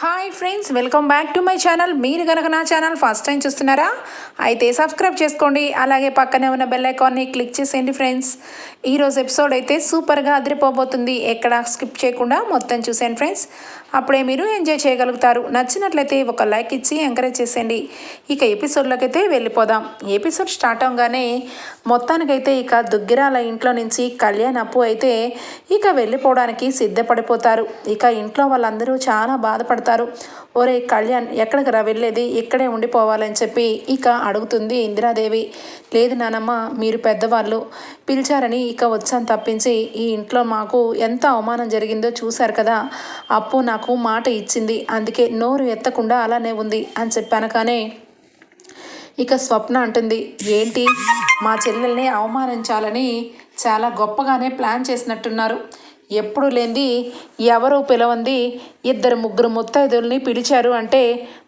Hi friends welcome back to my channel మీరు కనుక నా ఛానల్ ఫస్ట్ టైం చూస్తున్నారా? అయితే సబ్స్క్రైబ్ చేసుకోండి. అలాగే పక్కనే ఉన్న బెల్ ఐకాన్ని క్లిక్ చేసేయండి ఫ్రెండ్స్ ఈరోజు ఎపిసోడ్ అయితే సూపర్గా అదిరిపోబోతుంది. ఎక్కడ స్కిప్ చేయకుండా మొత్తం చూసేయండి ఫ్రెండ్స్ అప్పుడే మీరు ఎంజాయ్ చేయగలుగుతారు. నచ్చినట్లయితే ఒక లైక్ ఇచ్చి ఎంకరేజ్ చేసేయండి. ఇక ఎపిసోడ్లోకైతే వెళ్ళిపోదాం. ఎపిసోడ్ స్టార్ట్ అవగానే మొత్తానికైతే ఇక దుగ్గిరాల ఇంట్లో నుంచి కళ్యాణ్ అప్పు అయితే ఇక వెళ్ళిపోవడానికి సిద్ధపడిపోతారు. ఇక ఇంట్లో వాళ్ళందరూ చాలా బాధపడతారు. ఒరే కళ్యాణ్ ఎక్కడికి రా వెళ్ళేది? ఇక్కడే ఉండిపోవాలని చెప్పి ఇక అడుగుతుంది ఇందిరాదేవి. లేదు నానమ్మ మీరు పెద్దవాళ్ళు. పిలిచారని ఇక వచ్చాను తప్పించి ఈ ఇంట్లో మాకు ఎంత అవమానం జరిగిందో చూశారు కదా. అప్పు నాకు మాట ఇచ్చింది. అందుకే నోరు ఎత్తకుండా అలానే ఉంది అని చెప్పాను కానీ ఇక స్వప్న అంటుంది ఏంటి? మా చెల్లెల్ని అవమానించాలని చాలా గొప్పగానే ప్లాన్ చేసినట్టున్నారు. ఎప్పుడు లేనిది ఎవరు పిలవంది. ఇద్దరు ముగ్గురు ముత్తైదుల్ని పిలిచారు అంటే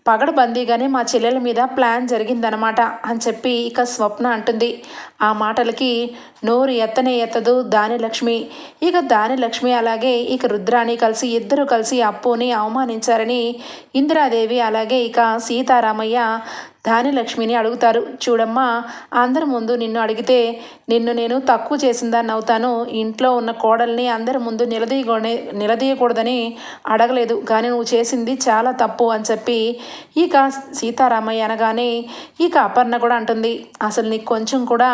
పగడబందీగానే మా చెల్లెల మీద ప్లాన్ జరిగిందనమాట అని చెప్పి ఇక స్వప్న అంటుంది. ఆ మాటలకి నోరు ఎత్తనే ఎత్తదు దానిలక్ష్మి. ఇక దానిలక్ష్మి అలాగే ఇక రుద్రాని కలిసి ఇద్దరు కలిసి అప్పుని అవమానించారని ఇందిరాదేవి అలాగే ఇక సీతారామయ్య దానిలక్ష్మిని అడుగుతారు. చూడమ్మా అందరి ముందు నిన్ను అడిగితే నిన్ను నేను తక్కువ చేసిందాన్ని అవుతాను. ఇంట్లో ఉన్న కోడల్ని అందరి ముందు నిలదీయకూడని నిలదీయకూడదని అడగలేదు. కానీ నువ్వు చేసింది చాలా తప్పు అని చెప్పి ఇక సీతారామయ్య అనగానే ఇక అపర్ణ కూడా అంటుంది అసలు నీకు కొంచెం కూడా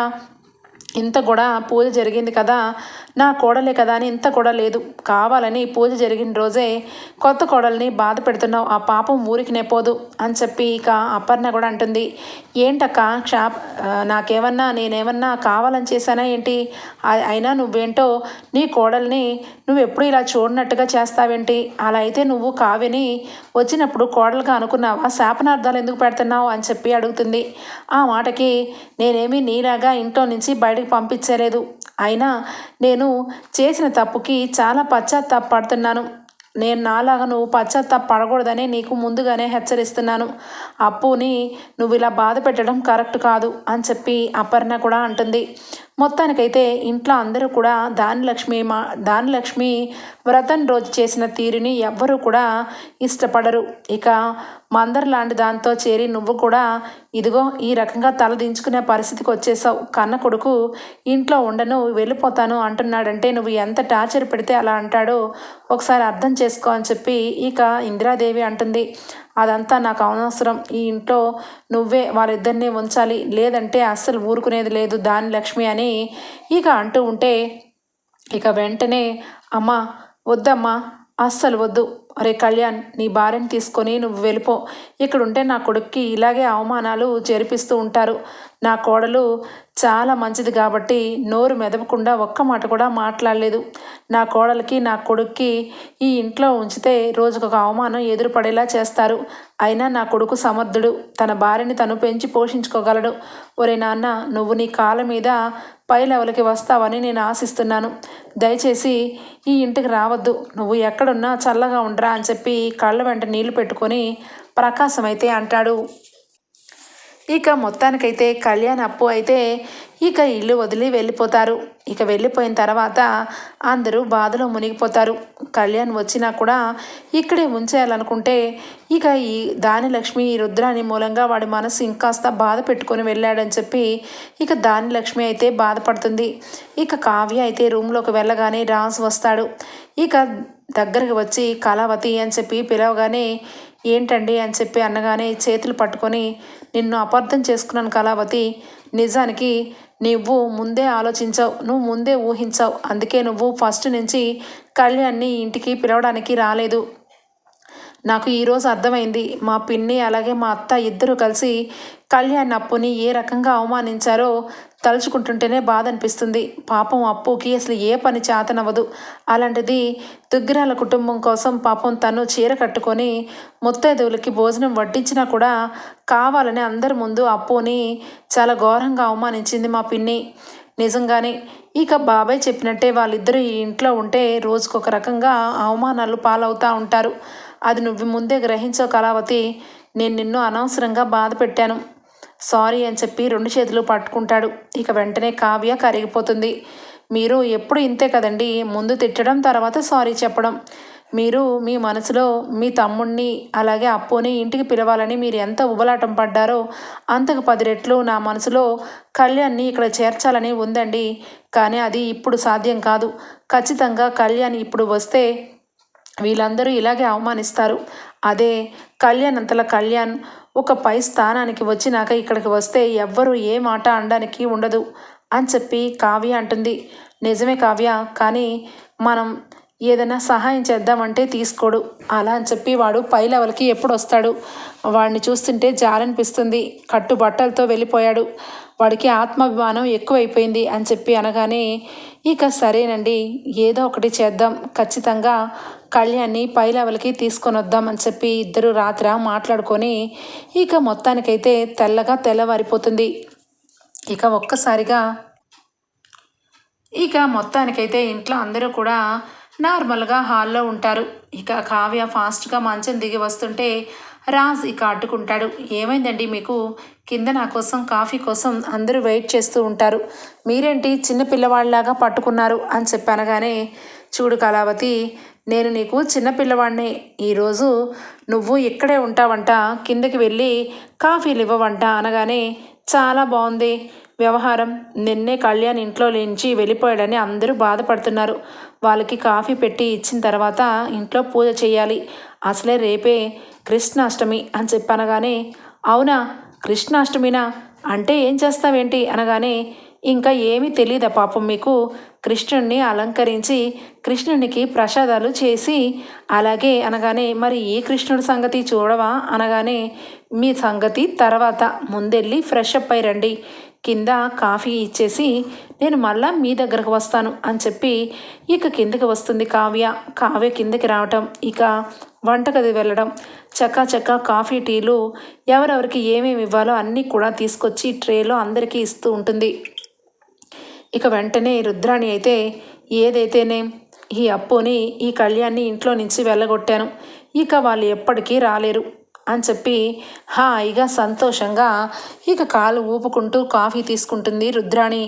ఇంత కూడా పూజ జరిగింది కదా నా కోడలే కదా అని ఇంత కూడా లేదు. కావాలని పూజ జరిగిన రోజే కొత్త కోడల్ని బాధ పెడుతున్నావు ఆ పాపం ఊరికి నెపోదు అని చెప్పి ఇక అపర్ణ కూడా అంటుంది ఏంటక్క? క్షాప నాకేమన్నా నేనేమన్నా కావాలని చేశానా ఏంటి? అయినా నువ్వేంటో నీ కోడల్ని నువ్వు ఎప్పుడు ఇలా చూడనట్టుగా చేస్తావేంటి? అలా అయితే నువ్వు కావని వచ్చినప్పుడు కోడలుగా అనుకున్నావా? శాపనార్థాలు ఎందుకు పెడుతున్నావు అని చెప్పి అడుగుతుంది. ఆ మాటకి నేనేమి నీలాగా ఇంట్లో నుంచి బయటకు పంపించలేదు. అయినా నేను చేసిన తప్పుకి చాలా పశ్చాత్తాపడుతున్నాను నేను నాలాగా నువ్వు పశ్చాత్తాప పడకూడదని నీకు ముందుగానే హెచ్చరిస్తున్నాను. అప్పుని నువ్వు ఇలా బాధ పెట్టడం కరెక్ట్ కాదు అని చెప్పి అపర్ణ కూడా అంటుంది. మొత్తానికైతే ఇంట్లో అందరూ కూడా దానిలక్ష్మి మా దానిలక్ష్మి వ్రతం రోజు చేసిన తీరుని ఎవ్వరూ కూడా ఇష్టపడరు. ఇక మందర్ లాంటి దాంతో చేరి నువ్వు కూడా ఇదిగో ఈ రకంగా తల దించుకునే పరిస్థితికి వచ్చేసావు. కన్న కొడుకు ఇంట్లో ఉండను వెళ్ళిపోతాను అంటున్నాడంటే నువ్వు ఎంత టార్చర్ పెడితే అలా అంటాడో ఒకసారి అర్థం చేసుకో అని చెప్పి ఇక ఇందిరాదేవి అంటుంది. అదంతా నాకు అనవసరం. ఈ ఇంట్లో నువ్వే వారిద్దరినే ఉంచాలి. లేదంటే అస్సలు ఊరుకునేది లేదు దాని లక్ష్మి అని ఇక అంటూ ఉంటే ఇక వెంటనే అమ్మా వద్దమ్మా అస్సలు వద్దు. అరే కళ్యాణ్ నీ భార్యని తీసుకొని నువ్వు వెళ్ళిపో. ఇక్కడ ఉంటే నా కొడుక్కి ఇలాగే అవమానాలు జరిపిస్తూ ఉంటారు. నా కోడలు చాలా మంచిది కాబట్టి నోరు మెదపకుండా ఒక్క మాట కూడా మాట్లాడలేదు. నా కోడలికి నా కొడుక్కి ఈ ఇంట్లో ఉంచితే రోజుకొక అవమానం ఎదురుపడేలా చేస్తారు. అయినా నా కొడుకు సమర్థుడు. తన భార్యని తను పెంచి పోషించుకోగలడు. ఒరే నాన్న నువ్వు నీ కాళ్ళ మీద పై లెవెల్కి వస్తావని నేను ఆశిస్తున్నాను. దయచేసి ఈ ఇంటికి రావద్దు. నువ్వు ఎక్కడున్నా చల్లగా ఉండరా అని చెప్పి కళ్ళ వెంట నీళ్ళు పెట్టుకొని ప్రకాశం అయితే అంటాడు. ఇక మొత్తానికైతే కళ్యాణ్ అప్పు అయితే ఇక ఇల్లు వదిలి వెళ్ళిపోతారు. ఇక వెళ్ళిపోయిన తర్వాత అందరూ బాధలో మునిగిపోతారు. కళ్యాణ్ వచ్చినా కూడా ఇక్కడే ఉంచేయాలనుకుంటే ఇక ఈ దానిలక్ష్మి ఈ రుద్రాని మూలంగా వాడి మనసు ఇంకాస్త బాధ పెట్టుకొని వెళ్ళాడని చెప్పి ఇక దానిలక్ష్మి అయితే బాధపడుతుంది. ఇక కావ్య అయితే రూమ్లోకి వెళ్ళగానే రాజు వస్తాడు. ఇక దగ్గరికి వచ్చి కళావతి అని చెప్పి పిలవగానే ఏంటండి అని చెప్పి అనగానే చేతులు పట్టుకొని నిన్ను అపార్థం చేసుకున్నాను కళావతి. నిజానికి నువ్వు ముందే ఆలోచించావు నువ్వు ముందే ఊహించావు. అందుకే నువ్వు ఫస్ట్ నుంచి కళ్యాణ్ని ఇంటికి పిలవడానికి రాలేదు. నాకు ఈరోజు అర్థమైంది. మా పిన్ని అలాగే మా అత్త ఇద్దరు కలిసి కళ్యాణ్ అప్పుని ఏ రకంగా అవమానించారో తలుచుకుంటుంటేనే బాధ అనిపిస్తుంది పాపం అప్పుకి అసలు ఏ పని చేతనవ్వదు. అలాంటిది దుగ్గిరాల కుటుంబం కోసం పాపం తను చీర కట్టుకొని ముత్తైదువులకి భోజనం వడ్డించినా కూడా కావాలని అందరి ముందు అప్పుని చాలా ఘోరంగా అవమానించింది మా పిన్ని. నిజంగానే ఇక బాబాయ్ చెప్పినట్టే వాళ్ళిద్దరూ ఈ ఇంట్లో ఉంటే రోజుకొక రకంగా అవమానాలు పాలవుతూ ఉంటారు. అది నువ్వు ముందే గ్రహించవు కళావతి. నేను నిన్ను అనవసరంగా బాధ పెట్టాను. సారీ అని చెప్పి రెండు చేతులు పట్టుకుంటాడు. ఇక వెంటనే కావ్య కరిగిపోతుంది. మీరు ఎప్పుడు ఇంతే కదండి? ముందు తిట్టడం తర్వాత సారీ చెప్పడం. మీరు మీ మనసులో మీ తమ్ముణ్ణి అలాగే అప్పుని ఇంటికి పిలవాలని మీరు ఎంత ఉబలాటం పడ్డారో అంతకు పది రెట్లు నా మనసులో కళ్యాణ్ని ఇక్కడ చేర్చాలని ఉందండి. కానీ అది ఇప్పుడు సాధ్యం కాదు. ఖచ్చితంగా కళ్యాణ్ ఇప్పుడు వస్తే వీళ్ళందరూ ఇలాగే అవమానిస్తారు. అదే కళ్యాణ్ అంతల కళ్యాణ్ ఒక పై స్థానానికి వచ్చినాక ఇక్కడికి వస్తే ఎవ్వరూ ఏ మాట అనడానికి ఉండదు అని చెప్పి కావ్య అంటుంది. నిజమే కావ్య కానీ మనం ఏదైనా సహాయం చేద్దామంటే తీసుకోడు. అలా అని చెప్పి వాడు పై లెవెల్కి ఎప్పుడు వస్తాడు. వాడిని చూస్తుంటే జాలనిపిస్తుంది. కట్టు బట్టలతో వెళ్ళిపోయాడు. వాడికి ఆత్మాభిమానం ఎక్కువైపోయింది అని చెప్పి అనగానే ఇక సరేనండి ఏదో ఒకటి చేద్దాం. ఖచ్చితంగా కళ్యాణ్ని పై లెవెల్కి తీసుకొని వద్దాం అని చెప్పి ఇద్దరు రాత్ర మాట్లాడుకొని ఇక మొత్తానికైతే తెల్లగా తెల్లవారిపోతుంది. ఇక ఒక్కసారిగా ఇక మొత్తానికైతే ఇంట్లో అందరూ కూడా నార్మల్గా హాల్లో ఉంటారు. ఇక కావ్య ఫాస్ట్గా మంచం దిగి వస్తుంటే రాజ్ ఇక అడ్డుకుంటాడు. ఏమైందండి మీకు? కింద నా కోసం కాఫీ కోసం అందరూ వెయిట్ చేస్తూ ఉంటారు. మీరేంటి చిన్న పిల్లవాళ్ళలాగా పట్టుకున్నారు అని చెప్పనగానే చూడు కళావతి నేను నీకు చిన్నపిల్లవాడిని ఈరోజు నువ్వు ఇక్కడే ఉంటావంట కిందకి వెళ్ళి కాఫీలు ఇవ్వవంట అనగానే చాలా బాగుంది వ్యవహారం నిన్నే కళ్యాణ్ ఇంట్లో నుంచి వెళ్ళిపోయాడని అందరూ బాధపడుతున్నారు. వాళ్ళకి కాఫీ పెట్టి ఇచ్చిన తర్వాత ఇంట్లో పూజ చేయాలి. అసలే రేపే కృష్ణాష్టమి అని చెప్పనగానే అవునా కృష్ణాష్టమినా? అంటే ఏం చేస్తావేంటి? అనగానే ఇంకా ఏమీ తెలియదా పాపం మీకు? కృష్ణుడిని అలంకరించి కృష్ణునికి ప్రసాదాలు చేసి అలాగే అనగానే మరి ఈ కృష్ణుడి సంగతి చూడవా? అనగానే మీ సంగతి తర్వాత. ముందెళ్ళి ఫ్రెష్ అప్ అయి రండి. కింద కాఫీ ఇచ్చేసి నేను మళ్ళా మీ దగ్గరకు వస్తాను అని చెప్పి ఇక కిందకి వస్తుంది కావ్య. కావ్య కిందకి రావటం ఇక వంటగది వెళ్ళడం. చక్కా చక్కా కాఫీ టీలు ఎవరెవరికి ఏమేమి ఇవ్వాలో అన్నీ కూడా తీసుకొచ్చి ట్రేలో అందరికీ ఇస్తూ ఉంటుంది. ఇక వెంటనే రుద్రాణి అయితే ఏదైతేనే ఈ అప్పుని ఈ కళ్యాణ్ని ఇంట్లో నుంచి వెళ్ళగొట్టాను. ఇక వాళ్ళు ఎప్పటికీ రాలేరు అని చెప్పి హాయిగా సంతోషంగా ఇక కాలు ఊపుకుంటూ కాఫీ తీసుకుంటుంది రుద్రాణి.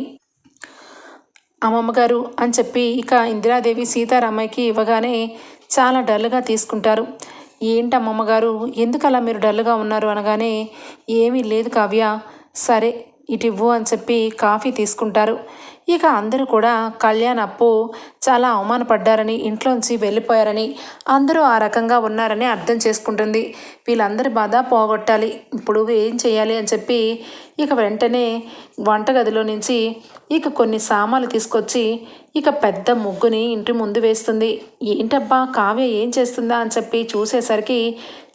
అమ్మమ్మగారు అని చెప్పి ఇక ఇందిరాదేవి సీతారామయ్యకి ఇవ్వగానే చాలా డల్గా తీసుకుంటారు. ఏంటి అమ్మమ్మగారు? ఎందుకలా మీరు డల్గా ఉన్నారు అనగానే ఏమీ లేదు కావ్య. సరే ఇటు ఇవ్వు అని చెప్పి కాఫీ తీసుకుంటారు. ఇక అందరూ కూడా కళ్యాణ్ అప్పు చాలా అవమానపడ్డారని ఇంట్లోంచి వెళ్ళిపోయారని అందరూ ఆ రకంగా ఉన్నారని అర్థం చేసుకుంటుంది. వీళ్ళందరి బాధ పోగొట్టాలి. ఇప్పుడు ఏం చేయాలి? అని చెప్పి ఇక వెంటనే వంటగదిలో నుంచి ఇక కొన్ని సామాన్లు తీసుకొచ్చి ఇక పెద్ద ముగ్గుని ఇంటి ముందు వేస్తుంది. ఏంటబ్బా కావ్య ఏం చేస్తుందా? అని చెప్పి చూసేసరికి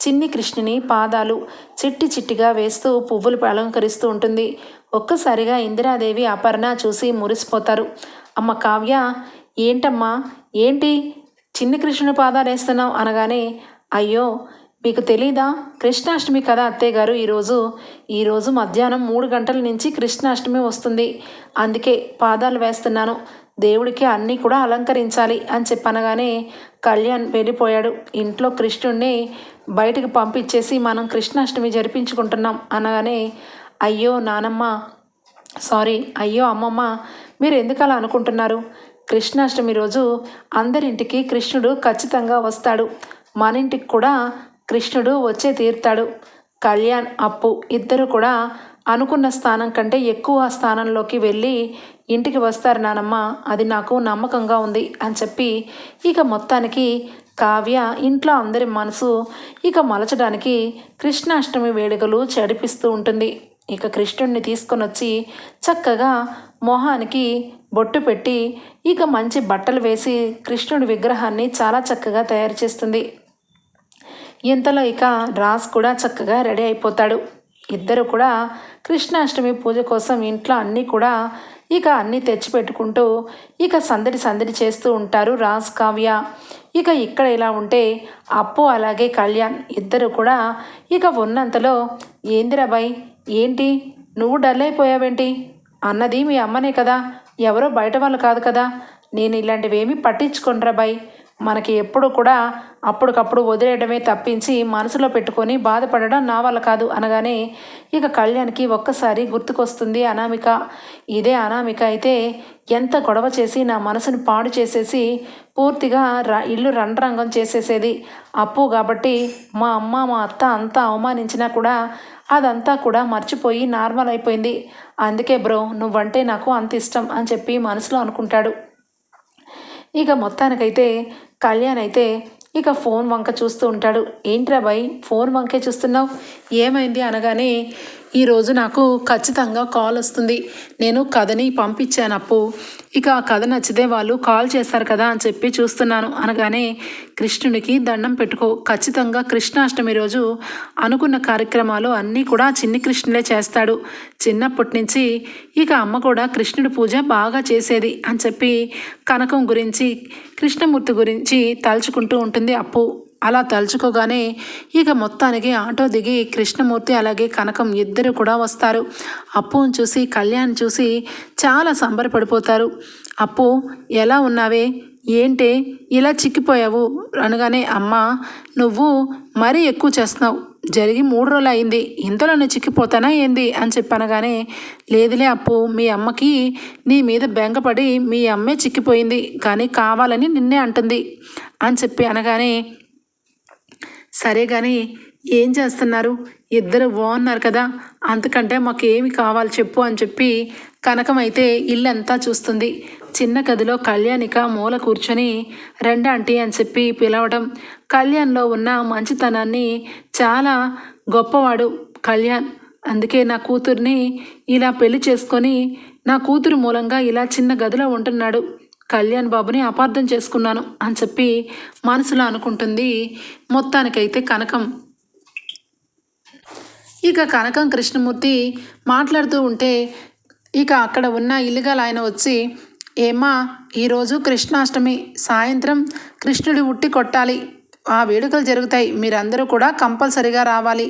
చిన్ని కృష్ణుని పాదాలు చిట్టి చిట్టిగా వేస్తూ పువ్వులు అలంకరిస్తూ ఉంటుంది. ఒక్కసారిగా ఇందిరాదేవి అపర్ణ చూసి మురిసిపోతారు. అమ్మ కావ్య ఏంటమ్మా? ఏంటి? చిన్ని కృష్ణుని పాదాలు వేస్తున్నావు? అనగానే అయ్యో మీకు తెలీదా? కృష్ణాష్టమి కదా అత్తయ్య గారు ఈరోజు. ఈరోజు మధ్యాహ్నం మూడు గంటల నుంచి కృష్ణాష్టమి వస్తుంది. అందుకే పాదాలు వేస్తున్నాను. దేవుడికి అన్నీ కూడా అలంకరించాలి అని చెప్పనగానే కళ్యాణ్ వెళ్ళిపోయాడు. ఇంట్లో కృష్ణుడిని బయటకు పంపించేసి మనం కృష్ణాష్టమి జరిపించుకుంటున్నాం అనగానే అయ్యో నానమ్మ సారీ అయ్యో అమ్మమ్మ మీరు ఎందుకు అలా అనుకుంటున్నారు? కృష్ణాష్టమి రోజు అందరింటికి కృష్ణుడు ఖచ్చితంగా వస్తాడు. మన ఇంటికి కూడా కృష్ణుడు వచ్చే తీరుతాడు. కళ్యాణ్ అప్పు ఇద్దరు కూడా అనుకున్న స్థానం కంటే ఎక్కువ స్థానంలోకి వెళ్ళి ఇంటికి వస్తారు నానమ్మ. అది నాకు నమ్మకంగా ఉంది అని చెప్పి ఇక మొత్తానికి కావ్య ఇంట్లో అందరి మనసు ఇక మలచడానికి కృష్ణాష్టమి వేడుకలు చడిపిస్తూ ఉంటుంది. ఇక కృష్ణుడిని తీసుకొని వచ్చి చక్కగా మొహానికి బొట్టు పెట్టి ఇక మంచి బట్టలు వేసి కృష్ణుడి విగ్రహాన్ని చాలా చక్కగా తయారు చేస్తుంది. ఇంతలో ఇక రాజ్ కూడా చక్కగా రెడీ అయిపోతాడు. ఇద్దరు కూడా కృష్ణాష్టమి పూజ కోసం ఇంట్లో అన్నీ కూడా ఇక అన్నీ తెచ్చిపెట్టుకుంటూ ఇక సందడి సందడి చేస్తూ ఉంటారు రాజ్ కావ్య. ఇక ఇక్కడ ఇలా ఉంటే అప్పు అలాగే కళ్యాణ్ ఇద్దరు కూడా ఇక ఉన్నంతలో ఏందిరాబాయ్ ఏంటి? నువ్వు డల్ అయిపోయావేంటి? అన్నది మీ అమ్మనే కదా. ఎవరో బయట వాళ్ళు కాదు కదా. నేను ఇలాంటివేమీ పట్టించుకోనరా బాయ్. మనకి ఎప్పుడు కూడా అప్పటికప్పుడు వదిలేయడమే తప్పించి మనసులో పెట్టుకొని బాధపడడం నా వల్ల కాదు అనగానే ఇక కళ్యాణ్కి ఒక్కసారి గుర్తుకొస్తుంది అనామిక. ఇదే అనామిక అయితే ఎంత గొడవ చేసి నా మనసును పాడు చేసేసి పూర్తిగా ర ఇల్లు రండ్రంగం చేసేసేది. అప్పు కాబట్టి మా అమ్మ మా అత్త అంతా అవమానించినా కూడా అదంతా కూడా మర్చిపోయి నార్మల్ అయిపోయింది. అందుకే బ్రో నువ్వంటే నాకు అంత ఇష్టం అని చెప్పి మనసులో అనుకుంటాడు. ఇక మొత్తానికైతే కళ్యాణ్ అయితే ఇక ఫోన్ వంక చూస్తూ ఉంటాడు. ఏంట్రా భయ్ ఫోన్ వంకే చూస్తున్నావు? ఏమైంది అనగానే ఈరోజు నాకు ఖచ్చితంగా కాల్ వస్తుంది. నేను కథని పంపించాను అప్పు. ఇక ఆ కథ నచ్చితే వాళ్ళు కాల్ చేస్తారు కదా అని చెప్పి చూస్తున్నాను. అనగానే కృష్ణుడికి దండం పెట్టుకో. ఖచ్చితంగా కృష్ణాష్టమి రోజు అనుకున్న కార్యక్రమాలు అన్నీ కూడా చిన్ని కృష్ణుడే చేస్తాడు. చిన్నప్పటి నుంచి ఇక అమ్మ కూడా కృష్ణుడి పూజ బాగా చేసేది అని చెప్పి కనకం గురించి కృష్ణమూర్తి గురించి తలుచుకుంటూ ఉంటుంది అప్పు. అలా తలుచుకోగానే ఇక మొత్తానికి ఆటో దిగి కృష్ణమూర్తి అలాగే కనకం ఇద్దరు కూడా వస్తారు. అప్పును చూసి కళ్యాణ్ చూసి చాలా సంబరపడిపోతారు. అప్పు ఎలా ఉన్నావే? ఏంటే? ఇలా చిక్కిపోయావు? అనగానే అమ్మ నువ్వు మరీ ఎక్కువ చేస్తున్నావు. జరిగి మూడు రోజులు అయింది. ఇంతలో చిక్కిపోతానా ఏంది? అని చెప్పనగానే లేదులే అప్పు మీ అమ్మకి నీ మీద బెంగపడి మీ అమ్మే చిక్కిపోయింది. కానీ కావాలని నిన్నే అంటుంది. అని చెప్పి అనగానే సరే కానీ ఏం చేస్తున్నారు? ఇద్దరు బాగున్నారు కదా. అంతకంటే మాకు ఏమి కావాలి చెప్పు అని చెప్పి కనకమైతే ఇల్లంతా చూస్తుంది. చిన్న గదిలో కళ్యాణిక మూల కూర్చొని రెండు ఆంటీ అని చెప్పి పిలవడం కళ్యాణ్లో ఉన్న మంచితనాన్ని చాలా గొప్పవాడు కళ్యాణ్. అందుకే నా కూతుర్ని ఇలా పెళ్ళి చేసుకొని నా కూతురు మూలంగా ఇలా చిన్న గదిలో ఉంటున్నాడు. కళ్యాణ్ బాబుని అపార్థం చేసుకున్నాను అని చెప్పి మనసులో అనుకుంటుంది. మొత్తానికైతే కనకం. ఇక కనకం కృష్ణమూర్తి మాట్లాడుతూ ఉంటే ఇక అక్కడ ఉన్న ఇల్లుగల ఆయన వచ్చి ఏమ్మా ఈరోజు కృష్ణాష్టమి సాయంత్రం కృష్ణుడి ఉట్టి కొట్టాలి. ఆ వేడుకలు జరుగుతాయి. మీరందరూ కూడా కంపల్సరిగా రావాలి.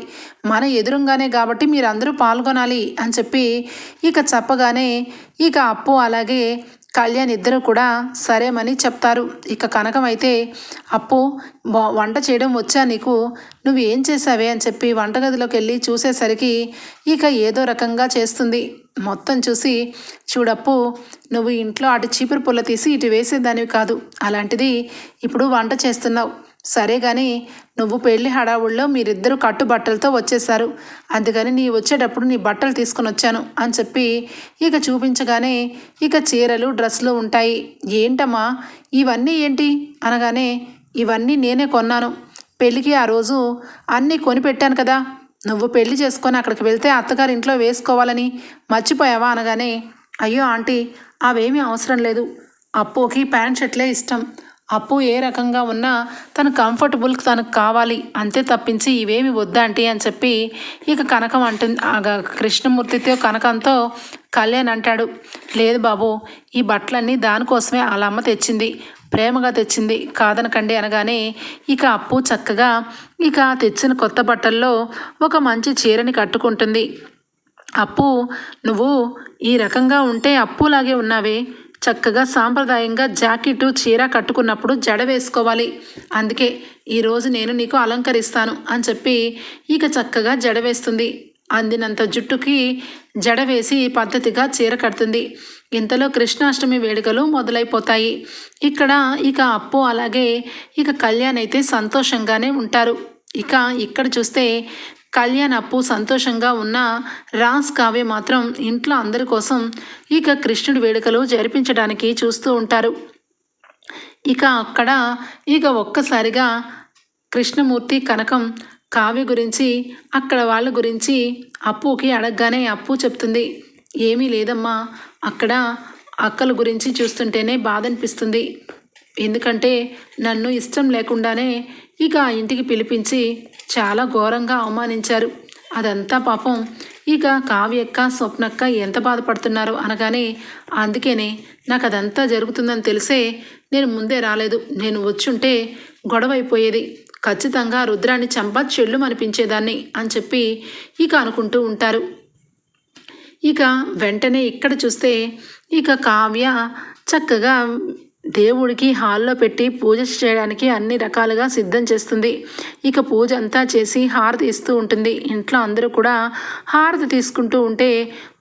మన ఎదురుగానే కాబట్టి మీరందరూ పాల్గొనాలి అని చెప్పి ఇక చెప్పగానే ఇక అప్పు అలాగే కళ్యాణ్ ఇద్దరు కూడా సరేమని చెప్తారు. ఇక కనకం అయితే అప్పు వంట చేయడం వచ్చా నీకు? నువ్వు ఏం చేసావే అని చెప్పి వంటగదిలోకి వెళ్ళి చూసేసరికి ఇక ఏదో రకంగా చేస్తుంది. మొత్తం చూసి చూడప్పు నువ్వు ఇంట్లో అటు చీపురు పుల్ల తీసి ఇటు వేసేదానివి కాదు. అలాంటిది ఇప్పుడు వంట చేస్తున్నావు. సరే కానీ నువ్వు పెళ్ళి హడావుల్లో మీరిద్దరూ కట్టుబట్టలతో వచ్చేసారు అందుకని నీ వచ్చేటప్పుడు నీ బట్టలు తీసుకొని వచ్చాను అని చెప్పి ఇక చూపించగానే ఇక చీరలు డ్రెస్సులు ఉంటాయి. ఏంటమ్మా? ఇవన్నీ ఏంటి? అనగానే ఇవన్నీ నేనే కొన్నాను. పెళ్ళికి ఆ రోజు అన్నీ కొనిపెట్టాను కదా. నువ్వు పెళ్ళి చేసుకొని అక్కడికి వెళ్తే అత్తగారి ఇంట్లో వేసుకోవాలని మర్చిపోయావా అనగానే అయ్యో ఆంటీ అవేమీ అవసరం లేదు. అప్పోకి ప్యాంట్ షర్ట్లే ఇష్టం. అప్పు ఏ రకంగా ఉన్నా తను కంఫర్టబుల్ తనకు కావాలి. అంతే తప్పించి ఇవేమి వద్దంటే అని చెప్పి ఇక కనకం అంటుంది కృష్ణమూర్తితో కనకంతో కళ్యాణ్ అంటాడు. లేదు బాబు ఈ బట్టలన్నీ దానికోసమే వాళ్ళ అమ్మ తెచ్చింది. ప్రేమగా తెచ్చింది. కాదనకండి అనగానే ఇక అప్పు చక్కగా ఇక తెచ్చిన కొత్త బట్టల్లో ఒక మంచి చీరని కట్టుకుంటుంది. అప్పు నువ్వు ఈ రకంగా ఉంటే అప్పులాగే ఉన్నావే. చక్కగా సాంప్రదాయంగా జాకెట్ చీర కట్టుకున్నప్పుడు జడ వేసుకోవాలి. అందుకే ఈరోజు నేను నీకు అలంకరిస్తాను అని చెప్పి ఇక చక్కగా జడ వేస్తుంది. అందినంత జుట్టుకి జడ వేసి పద్ధతిగా చీర కడుతుంది. ఇంతలో కృష్ణాష్టమి వేడుకలు మొదలైపోతాయి. ఇక్కడ ఇక అప్పు అలాగే ఇక కళ్యాణ్ అయితే సంతోషంగానే ఉంటారు. ఇక ఇక్కడ చూస్తే కళ్యాణ్ అప్పు సంతోషంగా ఉన్న రాస్ కావ్య మాత్రం ఇంట్లో అందరి కోసం ఇక కృష్ణుడి వేడుకలు జరిపించడానికి చూస్తూ ఉంటారు. ఇక అక్కడ ఇక ఒక్కసారిగా కృష్ణమూర్తి కనకం కావ్య గురించి అక్కడ వాళ్ళ గురించి అప్పుకి అడగగానే అప్పు చెప్తుంది. ఏమీ లేదమ్మా అక్కడ అక్కల గురించి చూస్తుంటేనే బాధ అనిపిస్తుంది ఎందుకంటే నన్ను ఇష్టం లేకుండానే ఇక ఆ ఇంటికి పిలిపించి చాలా ఘోరంగా అవమానించారు. అదంతా పాపం. ఇక కావ్యక్క స్వప్నక్క ఎంత బాధపడుతున్నారో అనగానే అందుకనే నాకు అదంతా జరుగుతుందని తెలిసే నేను ముందే రాలేదు. నేను వచ్చుంటే గొడవ అయిపోయేది ఖచ్చితంగా రుద్రాన్ని చంప చెల్లు అనిపించేదాన్ని అని చెప్పి ఇక అనుకుంటూ ఉంటారు. ఇక వెంటనే ఇక్కడ చూస్తే ఇక కావ్య చక్కగా దేవుడికి హాల్లో పెట్టి పూజ చేయడానికి అన్ని రకాలుగా సిద్ధం చేస్తుంది. ఇక పూజ అంతా చేసి హారతి ఇస్తూ ఉంటుంది. ఇంట్లో అందరూ కూడా హారతి తీసుకుంటూ ఉంటే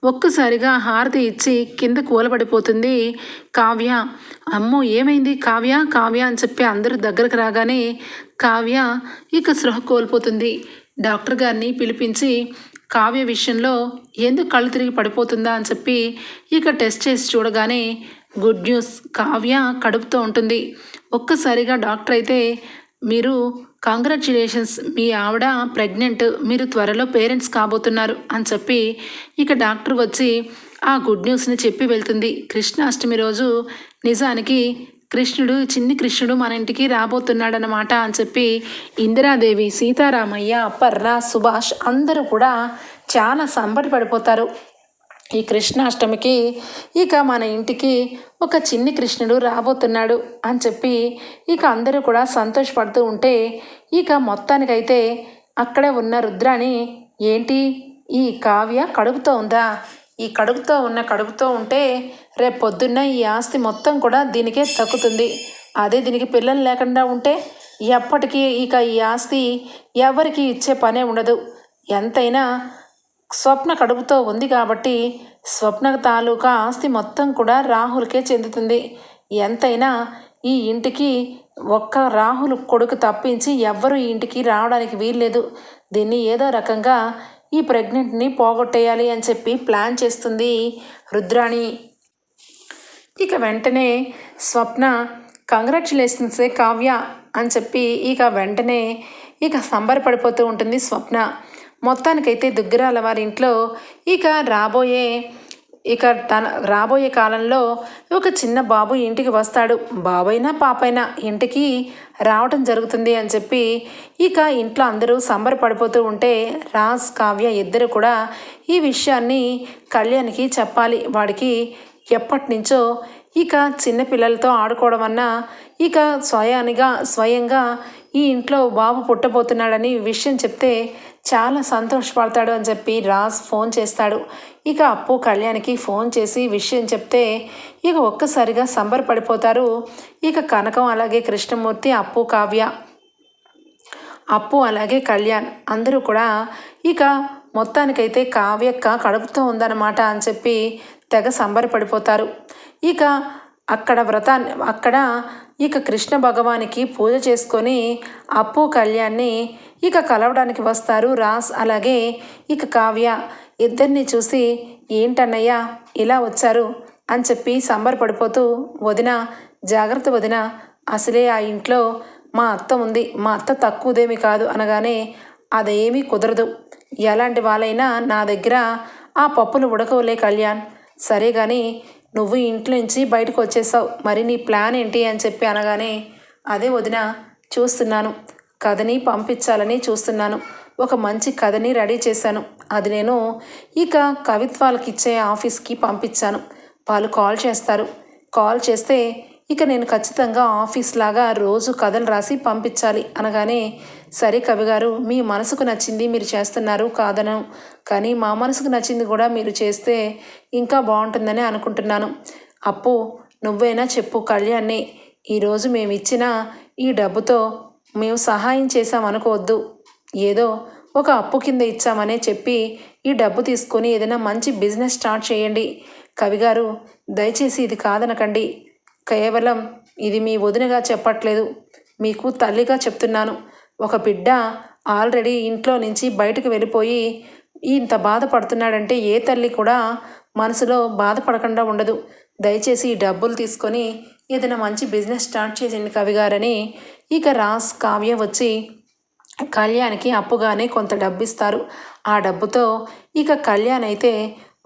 ఒక్కసారిగా హారతి ఇచ్చి కింద కూలబడిపోతుంది కావ్య. అమ్మో ఏమైంది? కావ్య కావ్య అని చెప్పి అందరూ దగ్గరకు రాగానే కావ్య ఇక సృహ కోల్పోతుంది. డాక్టర్ గారిని పిలిపించి కావ్య విషయంలో ఎందుకు కళ్ళు తిరిగి పడిపోతుందా అని చెప్పి ఇక టెస్ట్ చేసి చూడగానే గుడ్ న్యూస్. కావ్య కడుపుతో ఉంటుంది. ఒక్కసారిగా డాక్టర్ అయితే మీరు కంగ్రాచులేషన్స్ మీ ఆవిడ ప్రెగ్నెంట్ మీరు త్వరలో పేరెంట్స్ కాబోతున్నారు అని చెప్పి ఇక డాక్టర్ వచ్చి ఆ గుడ్ న్యూస్ని చెప్పి వెళ్తుంది. కృష్ణాష్టమి రోజు నిజానికి కృష్ణుడు చిన్ని కృష్ణుడు మన ఇంటికి రాబోతున్నాడనమాట అని చెప్పి ఇందిరాదేవి సీతారామయ్య అప్పర్ర సుభాష్ అందరూ కూడా చాలా సంబరపడిపోతారు. ఈ కృష్ణాష్టమికి ఇక మన ఇంటికి ఒక చిన్ని కృష్ణుడు రాబోతున్నాడు అని చెప్పి ఇక అందరూ కూడా సంతోషపడుతూ ఉంటే ఇక మొత్తానికైతే అక్కడే ఉన్న రుద్రాని ఏంటి? ఈ కావ్య కడుపుతో ఉందా? ఈ కడుపుతో ఉన్న కడుపుతో ఉంటే రేపు పొద్దున్న ఈ ఆస్తి మొత్తం కూడా దీనికే తగ్గుతుంది. అదే దీనికి పిల్లలు లేకుండా ఉంటే ఎప్పటికీ ఇక ఈ ఆస్తి ఎవరికి ఇచ్చే పనే ఉండదు. ఎంతైనా స్వప్న కడుపుతో ఉంది కాబట్టి స్వప్న తాలూకా ఆస్తి మొత్తం కూడా రాహుల్కే చెందుతుంది. ఎంతైనా ఈ ఇంటికి ఒక్క రాహుల్ కొడుకు తప్పించి ఎవ్వరూ ఈ ఇంటికి రావడానికి వీల్లేదు. దీన్ని ఏదో రకంగా ఈ ప్రెగ్నెంట్ని పోగొట్టేయాలి అని చెప్పి ప్లాన్ చేస్తుంది రుద్రాణి. ఇక వెంటనే స్వప్న కంగ్రాచులేషన్స్ కావ్య అని చెప్పి ఇక వెంటనే ఇక సంబరపడిపోతూ ఉంటుంది స్వప్న. మొత్తానికైతే దుగ్గిరాల వారి ఇంట్లో ఇక రాబోయే ఇక తన రాబోయే కాలంలో ఒక చిన్న బాబు ఇంటికి వస్తాడు. బాబైనా పాపైనా ఇంటికి రావటం జరుగుతుంది అని చెప్పి ఇక ఇంట్లో అందరూ సంబరపడిపోతూ ఉంటే రాజ్ కావ్య ఇద్దరు కూడా ఈ విషయాన్ని కళ్యాణ్కి చెప్పాలి. వాడికి ఎప్పటి నుంచో ఇక చిన్నపిల్లలతో ఆడుకోవడం అన్నా ఇక స్వయానిగా స్వయంగా ఈ ఇంట్లో బాబు పుట్టబోతున్నాడని విషయం చెప్తే చాలా సంతోషపడతాడు అని చెప్పి రాజ్ ఫోన్ చేస్తాడు. ఇక అప్పు కళ్యాణ్కి ఫోన్ చేసి విషయం చెప్తే ఇక ఒక్కసారిగా సంబరపడిపోతారు. ఇక కనకం అలాగే కృష్ణమూర్తి అప్పు కావ్య. అప్పు అలాగే కళ్యాణ్ అందరూ కూడా ఇక మొత్తానికైతే కావ్యక్క కడుపుతో ఉందన్నమాట అని చెప్పి తెగ సంబరపడిపోతారు. ఇక అక్కడ వ్రతాన్ని అక్కడ ఇక కృష్ణ భగవానికి పూజ చేసుకొని అప్పు కళ్యాణ్ని ఇక కలవడానికి వస్తారు. రాస్ అలాగే ఇక కావ్య ఇద్దరిని చూసి ఏంటన్నయ్యా ఇలా వచ్చారు? అని చెప్పి సంబరపడిపోతూ వదిన జాగ్రత్త వదిన అసలే ఆ ఇంట్లో మా అత్త ఉంది. మా అత్త తక్కువదేమి కాదు అనగానే అదేమీ కుదరదు. ఎలాంటి వాళ్ళైనా నా దగ్గర ఆ పప్పులు ఉడకవులే కళ్యాణ్. సరే కానీ నువ్వు ఇంట్లోంచి బయటకు వచ్చేసావు. మరి నీ ప్లాన్ ఏంటి అని చెప్పి అనగానే అదే వదిన చూస్తున్నాను. కథని పంపించాలని చూస్తున్నాను. ఒక మంచి కథని రెడీ చేశాను. అది నేను ఇక కవిత్వాలకు ఇచ్చే ఆఫీస్కి పంపించాను. వాళ్ళు కాల్ చేస్తారు. కాల్ చేస్తే ఇక నేను ఖచ్చితంగా ఆఫీస్ లాగా రోజు కథలు రాసి పంపించాలి అనగానే సరే కవిగారు మీ మనసుకు నచ్చింది మీరు చేస్తున్నారు కాదను. కానీ మా మనసుకు నచ్చింది కూడా మీరు చేస్తే ఇంకా బాగుంటుందని అనుకుంటున్నాను. అప్పు నువ్వైనా చెప్పు కళ్యాణ్ని. ఈరోజు మేము ఇచ్చిన ఈ డబ్బుతో మేము సహాయం చేశాం అనుకోవద్దు. ఏదో ఒక అప్పు కింద ఇచ్చామనే చెప్పి ఈ డబ్బు తీసుకొని ఏదైనా మంచి బిజినెస్ స్టార్ట్ చేయండి. కవిగారు దయచేసి ఇది కాదనకండి. కేవలం ఇది మీ వదినగా చెప్పట్లేదు మీకు తల్లిగా చెప్తున్నాను. ఒక బిడ్డ ఆల్రెడీ ఇంట్లో నుంచి బయటకు వెళ్ళిపోయి ఇంత బాధపడుతున్నాడంటే ఏ తల్లి కూడా మనసులో బాధపడకుండా ఉండదు. దయచేసి ఈ డబ్బులు తీసుకొని ఏదైనా మంచి బిజినెస్ స్టార్ట్ చేసింది కవిగారని ఇక రాస్ కావ్య వచ్చి కళ్యాణ్కి అప్పుగానే కొంత డబ్బు ఇస్తారు ఆ డబ్బుతో ఇక కళ్యాణ్ అయితే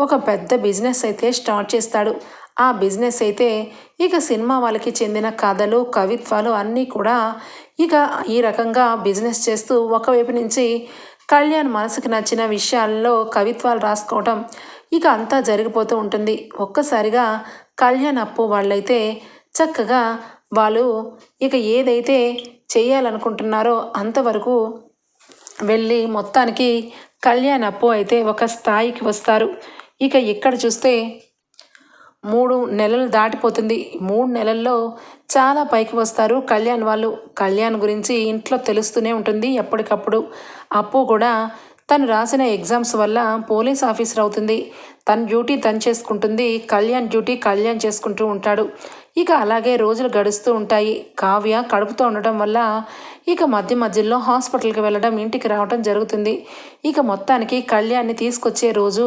ఒక పెద్ద బిజినెస్ అయితే స్టార్ట్ చేస్తాడు. ఆ బిజినెస్ అయితే ఇక సినిమా వాళ్ళకి చెందిన కథలు కవిత్వాలు అన్నీ కూడా ఇక ఈ రకంగా బిజినెస్ చేస్తూ ఒకవైపు నుంచి కళ్యాణ్ మనసుకు నచ్చిన విషయాల్లో కవిత్వాలు రాసుకోవటం ఇక అంతా జరిగిపోతూ ఉంటుంది. ఒక్కసారిగా కళ్యాణ్ అప్పు వాళ్ళైతే చక్కగా వాళ్ళు ఇక ఏదైతే చేయాలనుకుంటున్నారో అంతవరకు వెళ్ళి మొత్తానికి కళ్యాణ్ అప్పు అయితే ఒక స్థాయికి వస్తారు. ఇక ఇక్కడ చూస్తే మూడు నెలలు దాటిపోతుంది. మూడు నెలల్లో చాలా పైకి వస్తారు. కళ్యాణ్ వాళ్ళు కళ్యాణ్ గురించి ఇంట్లో తెలుస్తూనే ఉంటుంది ఎప్పటికప్పుడు. అప్పు కూడా తను రాసిన ఎగ్జామ్స్ వల్ల పోలీస్ ఆఫీసర్ అవుతుంది. తన డ్యూటీ తను చేసుకుంటుంది. కళ్యాణ్ డ్యూటీ కళ్యాణ్ చేసుకుంటూ ఉంటాడు. ఇక అలాగే రోజులు గడుస్తూ ఉంటాయి. కావ్య కడుపుతో ఉండటం వల్ల ఇక మధ్య మధ్యలో హాస్పిటల్కి వెళ్ళడం ఇంటికి రావడం జరుగుతుంది. ఇక మొత్తానికి కళ్యాణ్ని తీసుకొచ్చే రోజు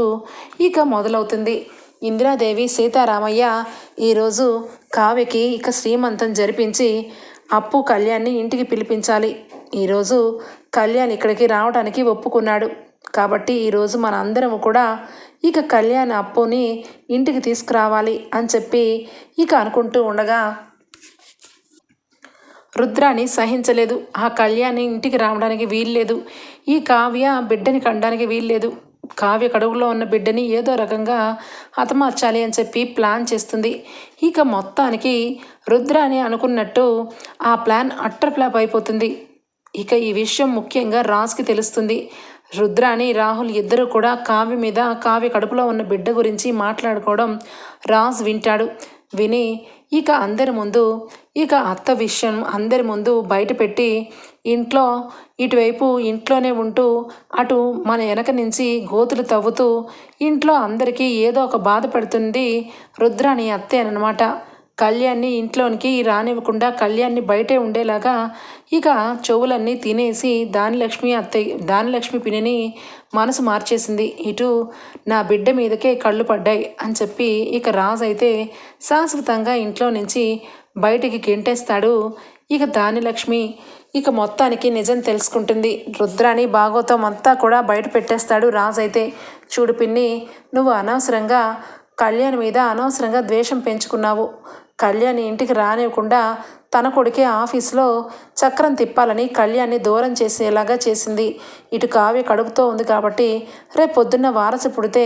ఇక మొదలవుతుంది. ఇందిరాదేవి సీతారామయ్య ఈరోజు కావ్యకి ఇక శ్రీమంతం జరిపించి అప్పు కళ్యాణ్ని ఇంటికి పిలిపించాలి. ఈరోజు కళ్యాణ్ ఇక్కడికి రావడానికి ఒప్పుకున్నాడు. కాబట్టి ఈరోజు మన అందరం కూడా ఇక కళ్యాణ్ అప్పుని ఇంటికి తీసుకురావాలి అని చెప్పి ఇక అనుకుంటూ ఉండగా రుద్రాని సహించలేదు. ఆ కళ్యాణి ఇంటికి రావడానికి వీల్లేదు. ఈ కావ్య బిడ్డని కనడానికి వీల్లేదు. కావ్య కడుగులో ఉన్న బిడ్డని ఏదో రకంగా హతమార్చాలి అని చెప్పి ప్లాన్ చేస్తుంది. ఇక మొత్తానికి రుద్రాని అనుకున్నట్టు ఆ ప్లాన్ అట్టర్ ఫ్లాప్ అయిపోతుంది. ఇక ఈ విషయం ముఖ్యంగా రాజ్కి తెలుస్తుంది. రుద్రాని రాహుల్ ఇద్దరు కూడా కావ్య మీద కావ్య కడుపులో ఉన్న బిడ్డ గురించి మాట్లాడుకోవడం రాజ్ వింటాడు. విని ఇక అందరి ముందు ఇక అత్త విషయం అందరి ముందు బయటపెట్టి ఇంట్లో ఇటువైపు ఇంట్లోనే ఉంటూ అటు మన వెనక నుంచి గోతులు తవ్వుతూ ఇంట్లో అందరికీ ఏదో ఒక బాధ పెడుతుంది రుద్రాని అత్తే అనమాట. కళ్యాణ్ని ఇంట్లోనికి రానివ్వకుండా కళ్యాణ్ని బయటే ఉండేలాగా ఇక చెవులన్నీ తినేసి దానిలక్ష్మి అత్తయ్య దానిలక్ష్మి పినిని మనసు మార్చేసింది. ఇటు నా బిడ్డ మీదకే కళ్ళు పడ్డాయి అని చెప్పి ఇక రాజు అయితే శాశ్వతంగా ఇంట్లో నుంచి బయటికి గెంటేస్తాడు. ఇక దానిలక్ష్మి ఇక మొత్తానికి నిజం తెలుసుకుంటుంది. రుద్రాని భాగవతం అంతా కూడా బయట పెట్టేస్తాడు రాజు అయితే. చూడు పిన్ని నువ్వు అనవసరంగా కళ్యాణ్ మీద అనవసరంగా ద్వేషం పెంచుకున్నావు. కళ్యాణ్ ఇంటికి రానివ్వకుండా తన కొడుకే ఆఫీస్లో చక్రం తిప్పాలని కళ్యాణ్ని దూరం చేసేలాగా చేసింది. ఇటు కావ్య కడుపుతో ఉంది కాబట్టి రేపు పొద్దున్న వారసు పుడితే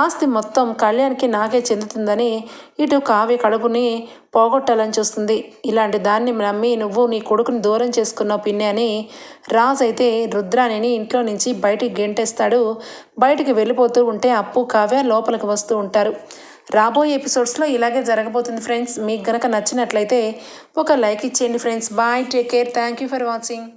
ఆస్తి మొత్తం కళ్యాణ్కి నాకే చెందుతుందని ఇటు కావ్య కడుపుని పోగొట్టాలని చూస్తుంది. ఇలాంటి దాన్ని నమ్మి నువ్వు నీ కొడుకుని దూరం చేసుకున్నావు పిన్ని అని రాజ్ అయితే రుద్రాణిని ఇంట్లో నుంచి బయటికి గెంటేస్తాడు. బయటికి వెళ్ళిపోతూ ఉంటే అప్పు కావ్య లోపలికి వస్తూ ఉంటారు. రాబోయే ఎపిసోడ్స్లో ఇలాగే జరగబోతుంది ఫ్రెండ్స్. మీకు గనక నచ్చినట్లయితే ఒక లైక్ ఇచ్చేయండి friends. Bye take care. Thank you for watching.